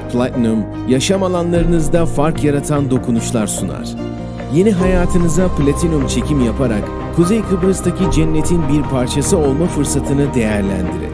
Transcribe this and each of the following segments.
Platinum, yaşam alanlarınızda fark yaratan dokunuşlar sunar. Yeni hayatınıza platinum çekim yaparak Kuzey Kıbrıs'taki cennetin bir parçası olma fırsatını değerlendirin.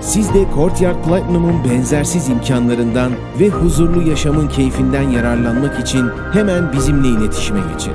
Siz de Courtyard Platinum'un benzersiz imkanlarından ve huzurlu yaşamın keyfinden yararlanmak için hemen bizimle iletişime geçin.